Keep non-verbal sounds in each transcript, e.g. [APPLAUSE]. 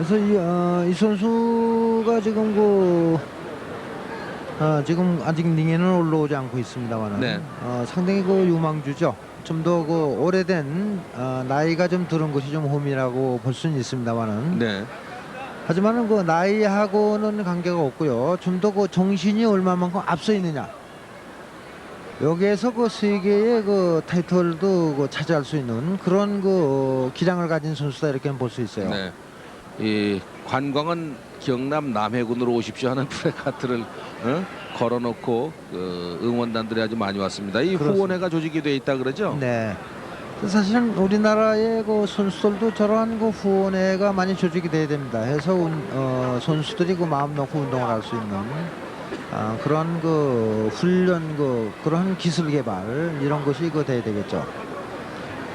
그래서 이, 어, 이 선수가 지금 그 어, 지금 아직 링에는 올라오지 않고 있습니다만은 네. 어, 상당히 그 유망주죠. 좀 더 그 오래된 어, 나이가 좀 들은 것이 좀 홈이라고 볼 수는 있습니다만은 네. 하지만은 그 나이하고는 관계가 없고요. 좀 더 그 정신이 얼마만큼 앞서 있느냐. 여기에서 그 세계의 그 타이틀도 그 차지할 수 있는 그런 그 기량을 가진 선수다 이렇게 볼 수 있어요. 네. 이 관광은 경남 남해군으로 오십시오 하는 [LAUGHS] 프레카트를 어? 걸어놓고 그 응원단들이 아주 많이 왔습니다. 이 그렇습니다. 후원회가 조직이 돼 있다 그러죠? 네. 사실은 우리나라의 그 선수들도 저러한 그 후원회가 많이 조직이 돼야 됩니다. 해서 운- 어, 선수들이 그 마음 놓고 운동을 할 수 있는 아, 그런 그 훈련 그 그런 기술 개발 이런 것이 그 돼야 되겠죠.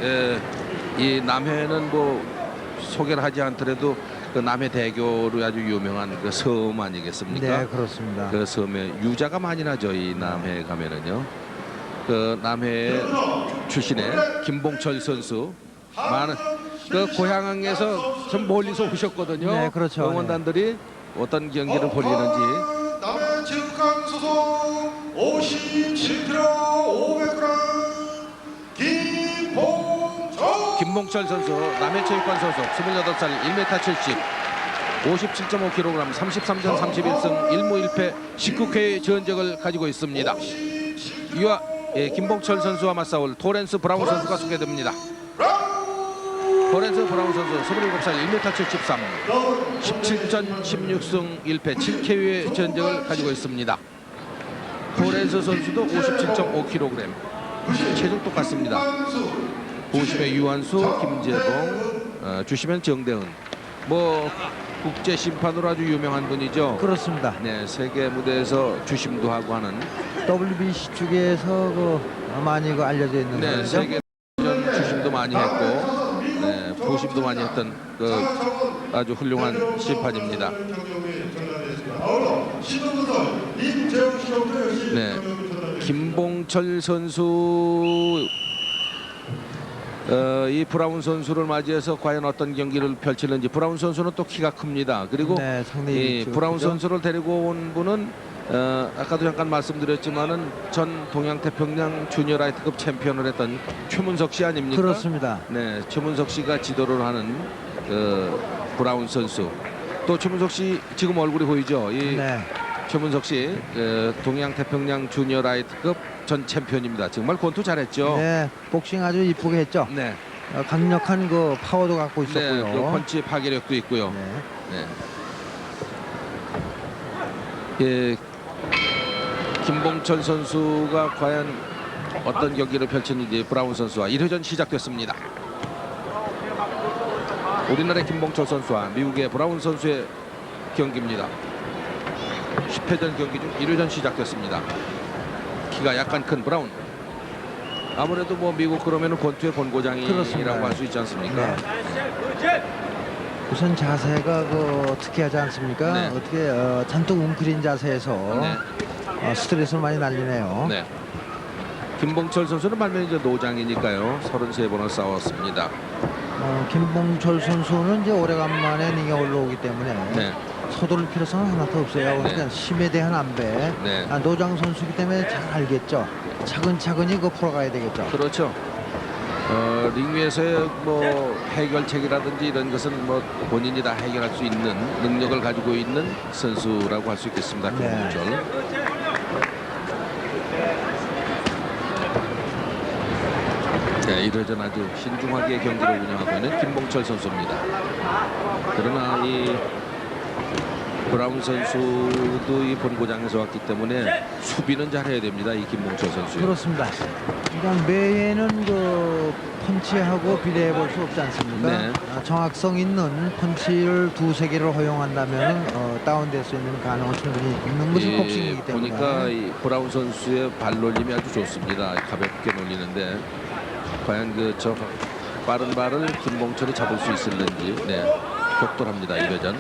예, 이 남해는 뭐 소개를 하지 않더라도 그 남해 대교로 아주 유명한 그 섬 아니겠습니까? 네, 그렇습니다. 그 섬에 유자가 많이 나죠 이 남해 가면은요. 그 남해 출신의 김봉철 선수 많은 그 고향에서 좀 멀리서 오셨거든요. 네, 그렇죠. 응원단들이 어떤 경기를 벌이는지 남해 체육관 소속 57kg 500g 김봉철 선수 남해체육관 소속 28살 1m 70 57.5kg 33전 31승 1무 1패 19K 전적을 가지고 있습니다. 이와 예, 김봉철 선수와 맞싸울 토렌스 브라운 선수가 소개됩니다. 토렌스 브라운 선수 27살 1m 73 17전 16승 1패 7K의 전적을 가지고 있습니다. 토렌스 선수도 57.5kg 체중 똑같습니다. 보심의 유한수, 김재봉, 어, 주시면 정대은. 뭐 국제 심판으로 아주 유명한 분이죠. 그렇습니다. 네, 세계 무대에서 주심도 하고 하는 WBC 쪽에서 그 많이 그 알려져 있는 네, 거죠. 세계 전 주심도 많이 했고 네, 보심도 많이 했던 그 아주 훌륭한 심판입니다. 네, 김봉철 선수 어, 이 브라운 선수를 맞이해서 과연 어떤 경기를 펼치는지 브라운 선수는 또 키가 큽니다. 그리고 네, 상당히 이 그- 브라운 그죠? 선수를 데리고 온 분은 어, 아까도 잠깐 말씀드렸지만은 전 동양 태평양 주니어 라이트급 챔피언을 했던 최문석 씨 아닙니까? 그렇습니다. 네, 최문석 씨가 지도를 하는 그 브라운 선수. 또 최문석 씨 지금 얼굴이 보이죠? 이 네. 최문석 씨그 동양 태평양 주니어 라이트급 전 챔피언입니다. 정말 권투 잘했죠? 네, 복싱 아주 이쁘게 했죠. 네, 어, 강력한 그 파워도 갖고 네, 있었고요. 그 펀치 파괴력도 있고요. 네. 네. 예, 김봉철 선수가 과연 어떤 경기를 펼치는지 브라운 선수와 1회전 시작됐습니다. 우리나라의 김봉철 선수와 미국의 브라운 선수의 경기입니다. 10회전 경기 중 1회전 시작됐습니다. 키가 약간 큰 브라운. 아무래도 뭐 미국 그러면은 권투의 본고장이라고 그렇습니다. 할수 있지 않습니까? 네. 우선 자세가 그 특이하지 않습니까? 네. 어떻게 어, 잔뜩 웅크린 자세에서 네. 어, 스트레스를 많이 날리네요. 네. 김봉철 선수는 말면 이제 노장이니까요. 33번을 싸웠습니다. 어, 김봉철 선수는 이제 오래간만에 링에 올라오기 때문에 네. 서두를 필요성은 하나도 없어요. 네. 그냥 심에 대한 안배. 네. 아, 노장 선수이기 때문에 잘 알겠죠. 차근차근히 그 풀어가야 되겠죠. 그렇죠. 어, 링 위에서의 뭐 해결책이라든지 이런 것은 뭐 본인이 다 해결할 수 있는 능력을 가지고 있는 선수라고 할 수 있겠습니다. 네. 김봉철. 네, 1회전 아주 신중하게 경기를 운영하고 있는 김봉철 선수입니다. 그러나 이 브라운 선수도 이 본고장에서 왔기 때문에 수비는 잘해야 됩니다. 이 김봉철 선수. 그렇습니다. 그러니까 매에는 그 펀치하고 비례해 볼 수 없지 않습니까? 네. 아, 정확성 있는 펀치를 두세 개를 허용한다면 어, 다운될 수 있는 충분히 있는 것이 이 복싱이기 때문에. 보니까 이 브라운 선수의 발놀림이 아주 좋습니다. 가볍게 놀리는데 과연 그 저 빠른 발을 김봉철이 잡을 수 있을는지 네 격돌합니다. 1회전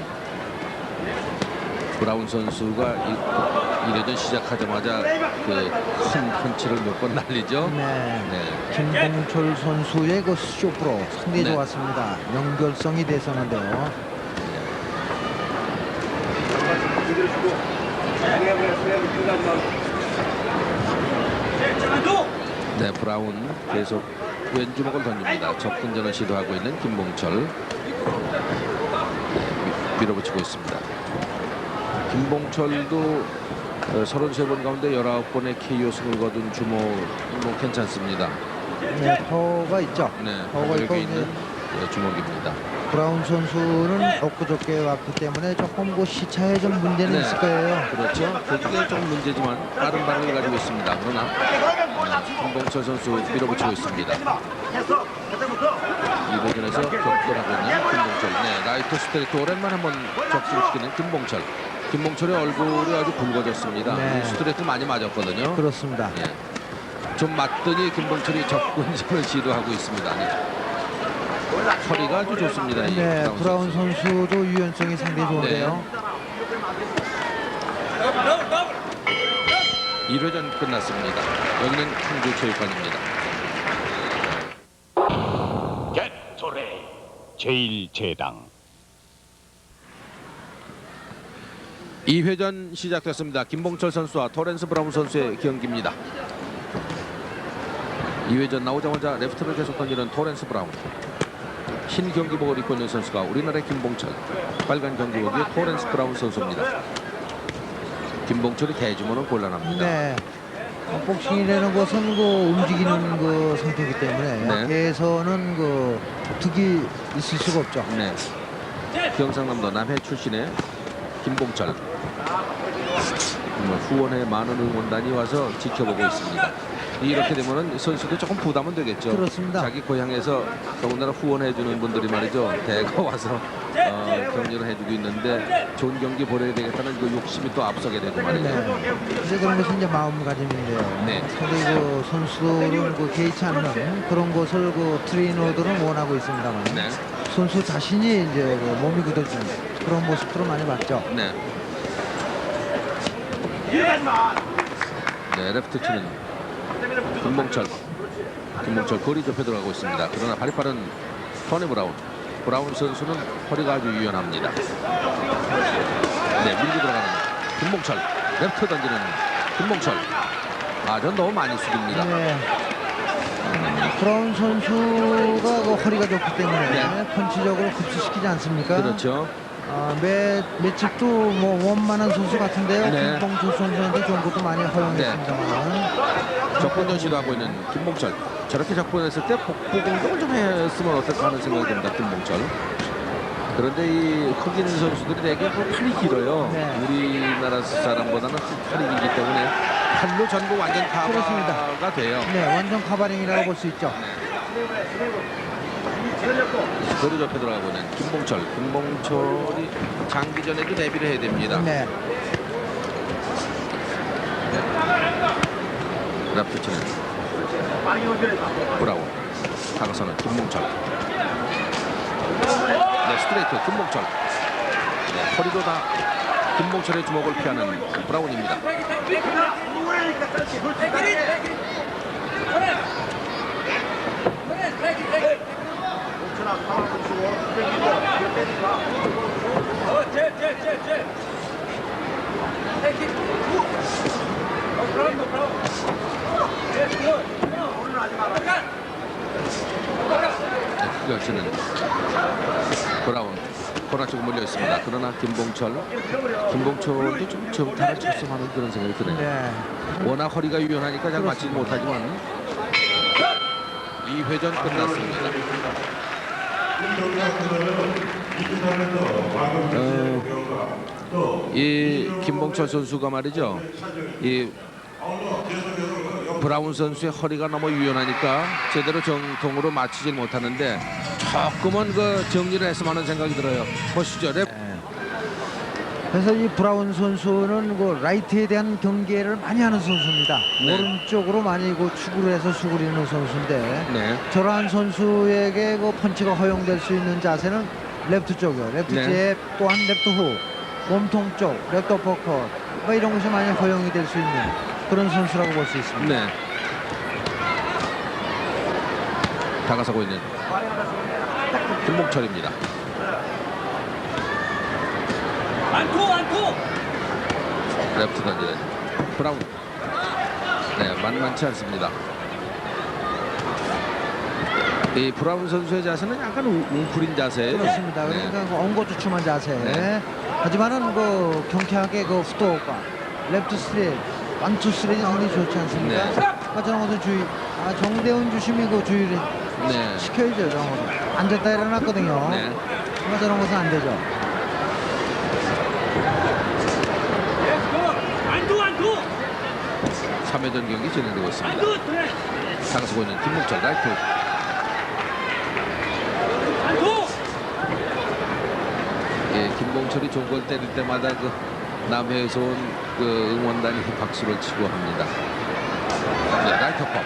브라운 선수가 이 1회전 시작하자마자 그큰 펀치를 몇 번 날리죠. 네. 네. 김봉철 선수의 그 쇼프로 상당히 네. 좋았습니다. 연결성이 됐었는데요. 네, 브라운 계속 왼주먹을 던집니다. 접근전을 시도하고 있는 김봉철 네, 미- 밀어붙이고 있습니다. 김봉철도 어, 33번 가운데 19번의 KO 승을 거둔 주먹 뭐 괜찮습니다. 네, 파워가 있죠. 네, 파워가 있고 있는 어, 주먹입니다. 브라운 선수는 엊그저께 왔기 때문에 조금 그 시차에 좀 문제는 네. 있을 거예요. 그렇죠. 그게 좀 문제지만 빠른 발을 가지고 있습니다. 그러나 네, 김봉철 선수 밀어붙이고 있습니다. 2회전에서 격돌하고 있는 김봉철. 네, 라이트 스트레이트 오랜만에 한번 적중시키는 김봉철. 김봉철의 얼굴이 아주 붉어졌습니다. 네. 스트레이트 많이 맞았거든요. 그렇습니다. 예. 좀 맞더니 김봉철이 접근전을 시도하고 있습니다. 네. 허리가 아주 좋습니다. 이 네, 브라운 브라운 선수. 선수 도 유연성이 상당히 좋은데요. 1회전 끝났습니다. 여기는 충주체육관입니다. 개토레 제1제당 2회전 시작됐습니다. 김봉철 선수와 토렌스 브라운 선수의 경기입니다. 2회전 나오자마자 레프트를 계속 던지는 토렌스 브라운. 흰 경기복을 입고 있는 선수가 우리나라의 김봉철. 빨간 경기복이 토렌스 브라운 선수입니다. 김봉철이 대주문은 곤란합니다. 네. 어, 복싱이라는 것은 그 움직이는 그 상태이기 때문에 네. 개에서는 그 득이 있을 수가 없죠. 네. 경상남도 남해 출신의 김봉철. 뭐 후원에 많은 응원단이 와서 지켜보고 있습니다. 이렇게 되면은 선수도 조금 부담은 되겠죠. 그렇습니다. 자기 고향에서 더군다나 후원해주는 분들이 말이죠. 대거 와서 어, 격려를 해주고 있는데 좋은 경기 보내야 되겠다는 그 욕심이 또 앞서게 되고 말이죠. 네. 이제 그런 것이 이제 마음가짐인데요. 네. 상당히 그 선수들은 그 개의치 않는 그런 것을 그 트레이너들은 원하고 있습니다만 네. 선수 자신이 이제 그 몸이 굳어지는 그런 모습들을 많이 봤죠. 네. 네, 레프트 치는 김봉철. 김봉철 거리 좁혀 들어가고 있습니다. 그러나 발이 빠른 토니 브라운. 브라운 선수는 허리가 아주 유연합니다. 네, 밀고 들어가는 김봉철. 레프트 던지는 김봉철. 아, 전 너무 많이 숙입니다. 네. 브라운 선수가 그 허리가 좋기 때문에 네. 펀치적으로 급수시키지 않습니까? 그렇죠. 아, 매, 매집도 뭐 원만한 선수 같은데요. 네. 김봉철 선수한테 좋은 것도 많이 허용했습니다만. 적군전 시도하고 있는 김봉철. 저렇게 적군했을 때 복부 공격을 좀 했으면 어떨까 하는 생각이 듭니다. 김봉철. 그런데 이 흑인 선수들이 되게 그 팔이 길어요. 네. 우리나라 사람보다는 팔이 길기 때문에 팔로 전부 완전 그렇습니다. 돼요. 네, 완전 카바링이라고 볼 수 있죠. 거리 좁혀 들어가고 있는 김봉철. 김봉철이 장기전에도 데뷔를 해야 됩니다. 네. 라프 치는 브라운. 다가서는 김봉철. 네, 스트레이트 김봉철. 네, 허리도 다 김봉철의 주먹을 피하는 브라운입니다. 네, 여치는 브라운 코너 쪽으로 몰려 있습니다. 그러나 김봉철, 김봉철도 좀 정타를 쳤으면 하는 그런 생각이 드네요. 네. 워낙 허리가 유연하니까 잘 맞히지 못하지만 2회전 끝났습니다. 어, 이 김봉철 선수가 말이죠. 이 브라운 선수의 허리가 너무 유연하니까 제대로 정통으로 맞히질 못하는데 조금은 그 정리를 했으면 하는 생각이 들어요. 보시죠. 랩. 그래서 이 브라운 선수는 그 라이트에 대한 경계를 많이 하는 선수입니다. 네. 오른쪽으로 많이 그 축구를 해서 수그리는 선수인데 네. 저러한 선수에게 그 펀치가 허용될 수 있는 자세는 레프트 쪽이요. 레프트 네. 잽 또한 레프트 후 몸통 쪽 레프트 어퍼컷 뭐 이런 것이 많이 허용이 될 수 있는 그런 선수라고 볼 수 있습니다. 네. 다가서고 있는 김봉철입니다. 레프트 던지는 브라운. 네, 만만치 않습니다. 이 브라운 선수의 자세는 약간 웅- 웅크린 자세예요. 그렇습니다. 네. 그러니까 그 엉거주춤한 자세. 네. 하지만은 그 경쾌하게 그 푸트워크가 랩트 스트레이트, 완투 스트레이트 상당히 좋지 않습니까? 네. 그러니까 저런 것도 주의. 아 정대훈 주심이 그 주의를 네. 시켜야죠. 저런 거. 앉았다 일어났거든요. 네. 그러니까 저런 것은 안 되죠. 안두 안두 3회전 경기 진행되고 있습니다. 안두 그래 상수고 있는 김문철 라이트 예, 김봉철이 좋은 걸 때릴 때마다 그 남해에서 온 그 응원단이 박수를 치고 합니다. 네, 라이트 컵.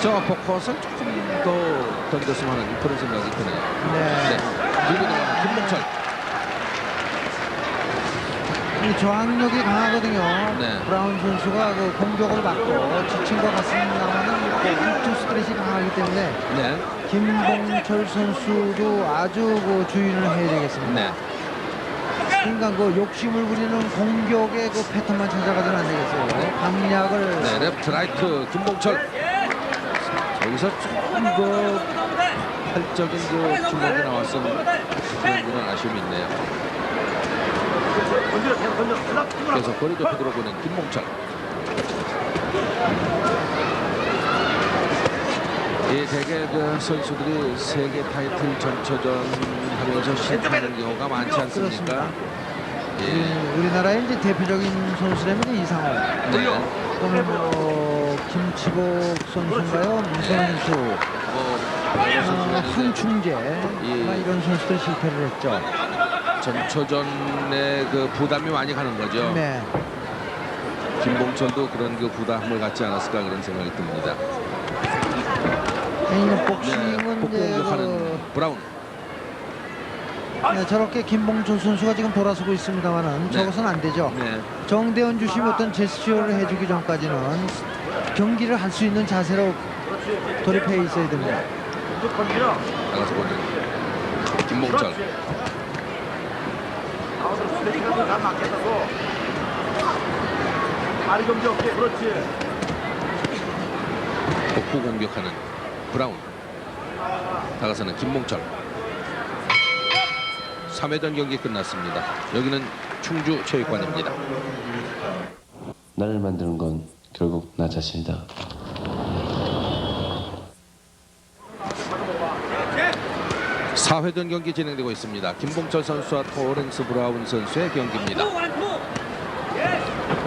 저 포컷을 조금 더 던졌으면 하는 그런 생각이 드네요. 네. 네, 들고 들어가는 김봉철. 이 저항력이 강하거든요. 네. 브라운 선수가 그 공격을 받고 지친 것 같습니다만은 투 스트레이트 강하기 때문에 네, 김봉철 선수도 아주 그 주의를 해야 되겠습니다. 네, 그러니까 그 욕심을 부리는 공격의 그 패턴만 찾아가지는 안 되겠어요. 강약을 네, 레프트 라이트 김봉철. 여기서 조금 그 활적인 그 주먹이 나왔으면 그런 아쉬움이 있네요. 계속 거리 좁혀 들어보는 김봉철. 이 대개 그 선수들이 세계 타이틀 전초전 하면서 실패하는 경우가 많지 않습니까? 예. 예, 우리나라의 이제 대표적인 선수라면 이상호 네. 또는 뭐 김치복 선수인가요? 문선수, 뭐 어, 한충재 예. 아, 이런 선수들 실패를 했죠. 전초전에 그 부담이 많이 가는 거죠. 네. 김봉철도 그런 그 부담을 갖지 않았을까 그런 생각이 듭니다. 네, 복싱은 복구 이제 공격하는 브라운. 그, 네, 저렇게 김봉철 선수가 지금 돌아서고 있습니다만은 네. 저것은 안 되죠. 네, 정대원 주심 어떤 제스처를 해주기 전까지는 경기를 할 수 있는 자세로 돌입해 있어야 됩니다. 나가서 보는 김봉철. 복구 공격하는 브라운. 나가서는 김봉철. 3회전 경기 끝났습니다. 여기는 충주 체육관입니다. 나를 만드는 건 결국 나 자신이다. 사회전 경기 진행되고 있습니다. 김봉철 선수와 토렌스 브라운 선수의 경기입니다.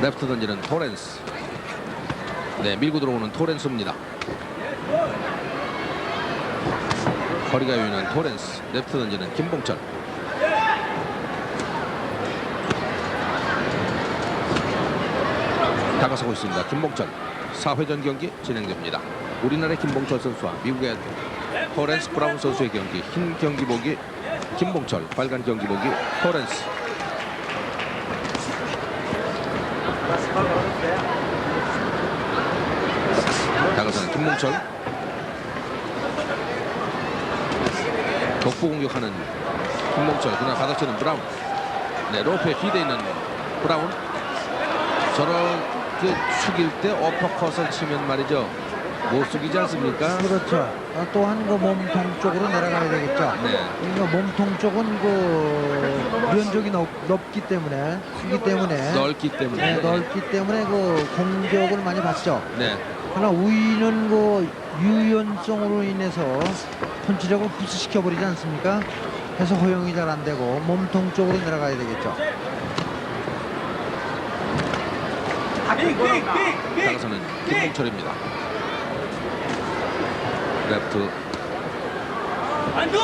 레프트 던지는 토렌스. 네, 밀고 들어오는 토렌스입니다. 허리가 유는 토렌스. 레프트 던지는 김봉철. 다가서고 있습니다. 김봉철. 4회전 경기 진행됩니다. 우리나라의 김봉철 선수와 미국의 토렌스 브라운 선수의 경기. 흰 경기복이 김봉철, 빨간 경기복이 토렌스. 다가서는 김봉철 덕부 공격하는 김봉철 그러나 받아치는 브라운 네 로프에 기대 있는 브라운 저렇게 숙일 때 어퍼컷을 치면 말이죠 못 숙이지 않습니까 그렇죠. 아, 또한 그 몸통 쪽으로 내려가야 되겠죠. 네 그러니까 몸통 쪽은 그 유연적이 넓, 넓기 때문에 크기 때문에 넓기 때문에 네, 넓기 때문에 그 공격을 많이 받죠. 네 그러나 우위는 그 유연성으로 인해서 펀치력을 흡수시켜 버리지 않습니까? 그래서 허용이 잘 안 되고 몸통 쪽으로 내려가야 되겠죠. 빅빅빅빅 다가서는 김봉철입니다 레프트 안두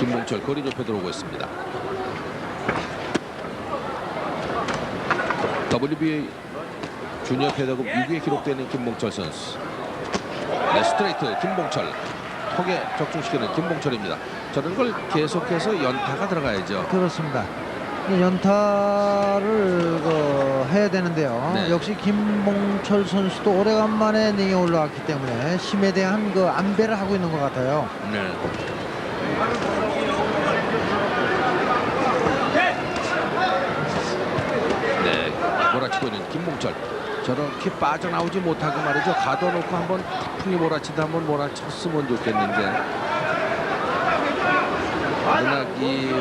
김봉철 거리 좁혀 들어오고 있습니다. WBA 주니어 패더급 6위에 기록되는 김봉철 선수. 네, 스트레이트 김봉철. 턱에 적중시키는 김봉철입니다. 저런 걸 계속해서 연타가 들어가야죠. 그렇습니다. 연타를 그 해야 되는데요. 네. 역시 김봉철 선수도 오래간만에 링에 올라왔기 때문에 힘에 대한 그 안배를 하고 있는 것 같아요. 네. 네, 몰아치고 있는 김봉철. 저렇게 빠져나오지 못하게 말이죠. 가둬놓고 한번 풍이 몰아치다 한번 몰아쳤으면 좋겠는데. 워낙 이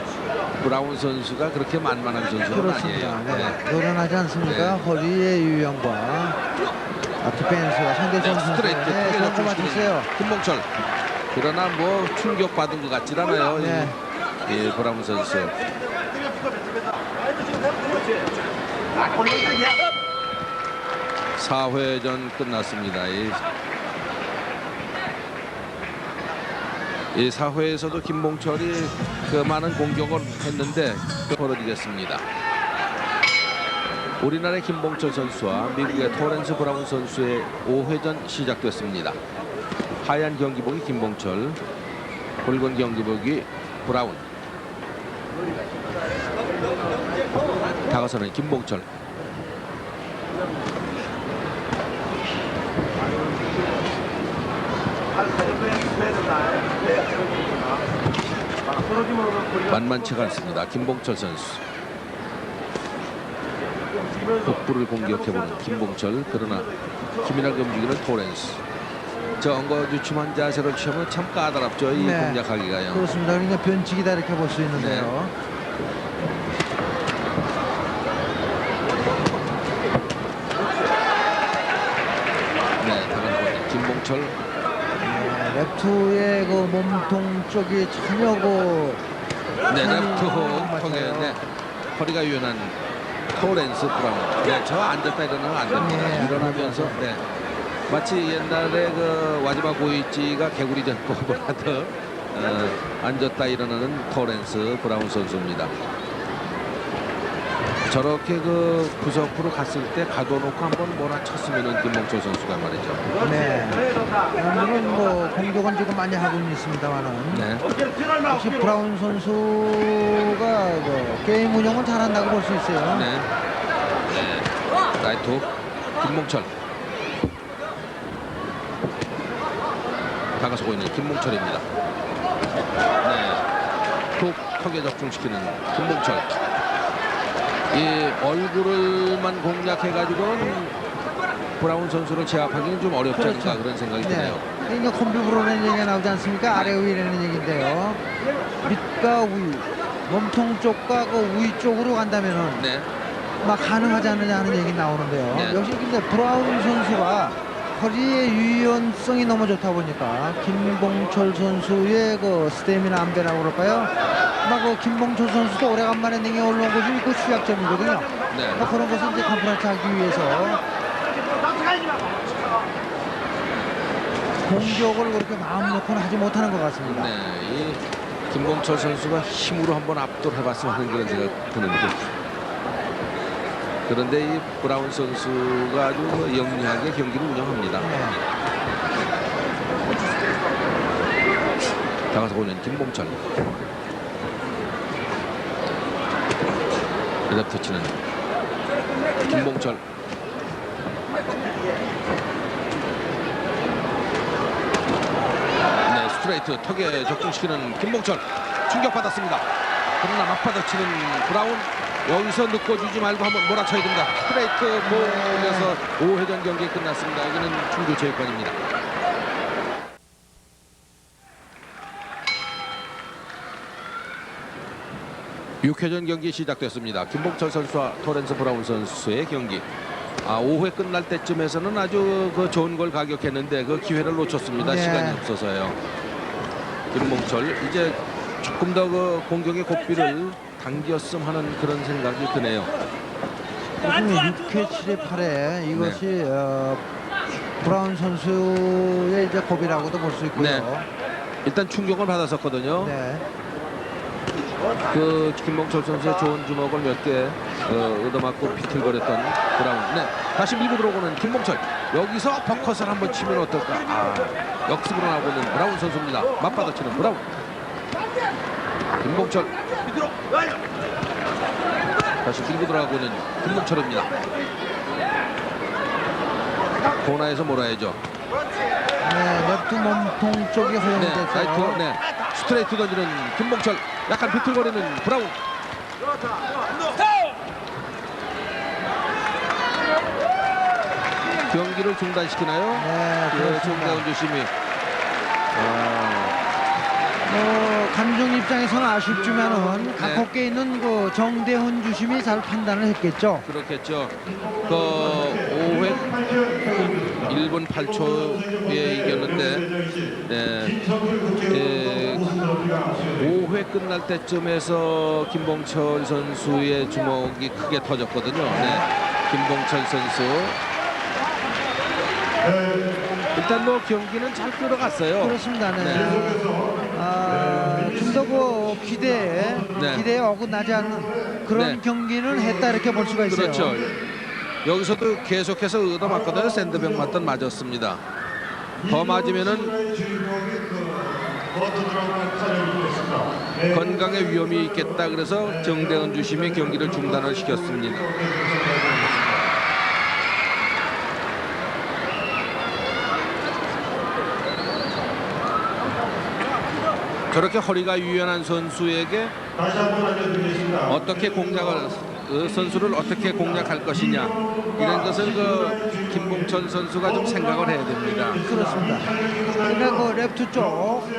브라운 선수가 그렇게 만만한 선수는 그렇습니다. 아니에요. 네. 노련하지 않습니까? 네. 허리의 유형과 아, 디펜스와 상대 네, 선수의 스트레이트 네, 크게 맞으세요. 김봉철. 그러나 뭐 충격 받은 것 같질 않아요. 이- 네. 이 브라운 선수. 사회전 끝났습니다. 이, 이 4회에서도 김봉철이 그 많은 공격을 했는데 벌어지겠습니다. 우리나라의 김봉철 선수와 미국의 토렌스 브라운 선수의 5회전 시작됐습니다. 하얀 경기복이 김봉철, 붉은 경기복이 브라운. 다가서는 김봉철. 만만치가 않습니다. 김봉철 선수. 복부를 공격해보는 김봉철 그러나 기민하게 움직이는 토렌스 저 엉거주춤한 자세를 취하면 참 까다롭죠 이 네. 공략하기가요 그렇습니다. 그러니까 변칙이다 이렇게 볼 수 있는데요. 네 다가서는 김봉철 네, 레프트의 그 몸통 쪽이 전혀 그네 음, 레프트 훅 맞아요. 통해 네. 허리가 유연한 토렌스 브라운. 네 저 앉았다 일어나면 안 됩니다. 네, 일어나면서. 네. 마치 옛날에 그 와지마 고이치가 개구리 전법을 하듯 [LAUGHS] 어, 앉았다 일어나는 토렌스 브라운 선수입니다. 저렇게 그 구석으로 갔을 때 가둬놓고 한번 몰아쳤으면은 김봉철 선수가 말이죠. 네. 물론 뭐 공격은 지금 많이 하고 있습니다만은 네. 역시 브라운 선수가 뭐 게임 운영을 잘한다고 볼 수 있어요. 네. 네. 라이트 훅, 김봉철. 다가서고 있는 김봉철입니다. 네. 툭 턱에 적중시키는 김봉철. 이 얼굴을만 공략해가지고는 브라운 선수를 제압하기는 좀 어렵지 않을까 그렇죠. 그런 생각이 네. 드네요. 그러니까 컴퓨터라는 얘기가 나오지 않습니까? 아래 위라는 얘기인데요. 밑과 위, 몸통 쪽과 그위 쪽으로 간다면은 네. 막 가능하지 않느냐 하는 얘기 나오는데요. 네. 역시 근데 브라운 선수가 허리의 유연성이 너무 좋다 보니까 김봉철 선수의 그 스태미나 안배라고 그럴까요? 막그 김봉철 선수도 오래간만에 능에 올라온 것이 그 취약점이거든요. 네. 뭐 그런 것을 이제 컨프런트 하기 위해서 공격을 그렇게 마음 놓고는 하지 못하는 것 같습니다. 네, 이 김봉철 선수가 힘으로 한번 압도를 해봤으면 하는 그런 생각 드는데 그런데 이 브라운 선수가 아주 뭐 영리하게 경기를 운영합니다. 네. 다가서 오는 김봉철 레프트 치는 김봉철 네 스트레이트 턱에 적중시키는 김봉철 충격받았습니다 그러나 맞받아치는 브라운 여기서 늦고 주지 말고 한번 몰아쳐야 됩니다 스트레이트 뭐 올려서 5회전 경기 끝났습니다 여기는 충주체육관입니다 6회전 경기 시작됐습니다. 김봉철 선수와 토렌스 브라운 선수의 경기. 아, 5회 끝날 때쯤에서는 아주 그 좋은 걸 가격했는데 그 기회를 놓쳤습니다. 네. 시간이 없어서요. 김봉철 이제 조금 더 그 공격의 고삐를 당겼음 하는 그런 생각이 드네요. 요즘에 6회, 7회, 8회 이것이 어, 브라운 선수의 이제 고비라고도 볼 수 있고요. 네. 일단 충격을 받았었거든요. 네. 그 김봉철 선수의 좋은 주먹을 몇개 어, 얻어맞고 비틀거렸던 브라운. 네, 다시 밀고 들어오는 김봉철. 여기서 벙컷을 한번 치면 어떨까? 아, 역습으로 나오고 있는 브라운 선수입니다. 맞받아치는 브라운. 김봉철 다시 밀고 들어가고 있는 김봉철입니다. 코너에서 몰아야죠. 네, 랩트 몸통 쪽이 네, 허용됐어요. 라이트, 네, 스트레이트 던지는 김봉철, 약간 비틀거리는 브라운. 경기를 중단시키나요? 네, 그 그렇습니다. 정다운 주심이. 아, 뭐 감독 입장에서는 아쉽지만은 네. 각국에 있는 그 정대훈 주심이 잘 판단을 했겠죠. 그렇겠죠. 그 5회 1분 8초에 이겼는데 네, 예, 5회 끝날 때쯤에서 김봉철 선수의 주먹이 크게 터졌거든요. 네, 김봉철 선수. 일단 뭐 경기는 잘 끌어갔어요. 그렇습니다. 네. 네. 아, 좀더 그 기대에 네. 기대에 어긋나지 않는 그런 네. 경기는 했다 이렇게 볼 수가 있어요. 그렇죠. 여기서도 계속해서 얻어맞거든요. 샌드백 맞던 맞았습니다. 더 맞으면은 건강에 위험이 있겠다 그래서 정대은 주심이 경기를 중단을 시켰습니다. 저렇게 허리가 유연한 선수에게. 어떻게 공략을 그 선수를 어떻게 공략할 것이냐 이런 것을 그 김봉천 선수가 좀 생각을 해야 됩니다. 그렇습니다. 그러니까 그 랩트 쪽,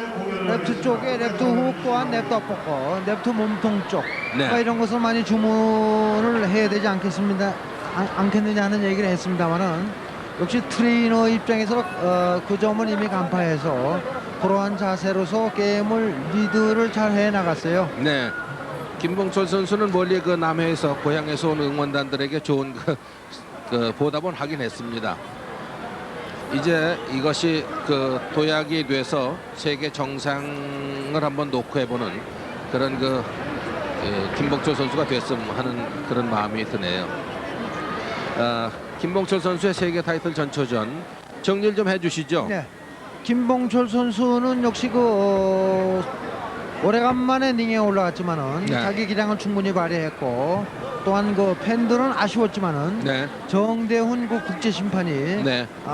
랩트 쪽에 랩트 훅 또한 랩트 업퍼컷, 랩트 몸통 쪽 네. 뭐 이런 것을 많이 주문을 해야 되지 않겠습니다. 안, 않겠느냐 하는 얘기를 했습니다만은 역시 트레이너 입장에서 어, 그 점을 이미 간파해서 그러한 자세로서 게임을 리드를 잘 해 나갔어요. 네. 김봉철 선수는 멀리 그 남해에서 고향에서 온 응원단들에게 좋은 그, 그 보답은 하긴 했습니다. 이제 이것이 그 도약이 돼서 세계 정상을 한번 녹화해보는 그런 그 예, 김봉철 선수가 됐으면 하는 그런 마음이 드네요. 아, 김봉철 선수의 세계 타이틀 전초전 정리를 좀 해주시죠. 네. 김봉철 선수는 역시 그 어, 오래간만에 링에 올라갔지만은 네. 자기 기량을 충분히 발휘했고 또한 그 팬들은 아쉬웠지만은 네, 정대훈 그 국제 심판이 네.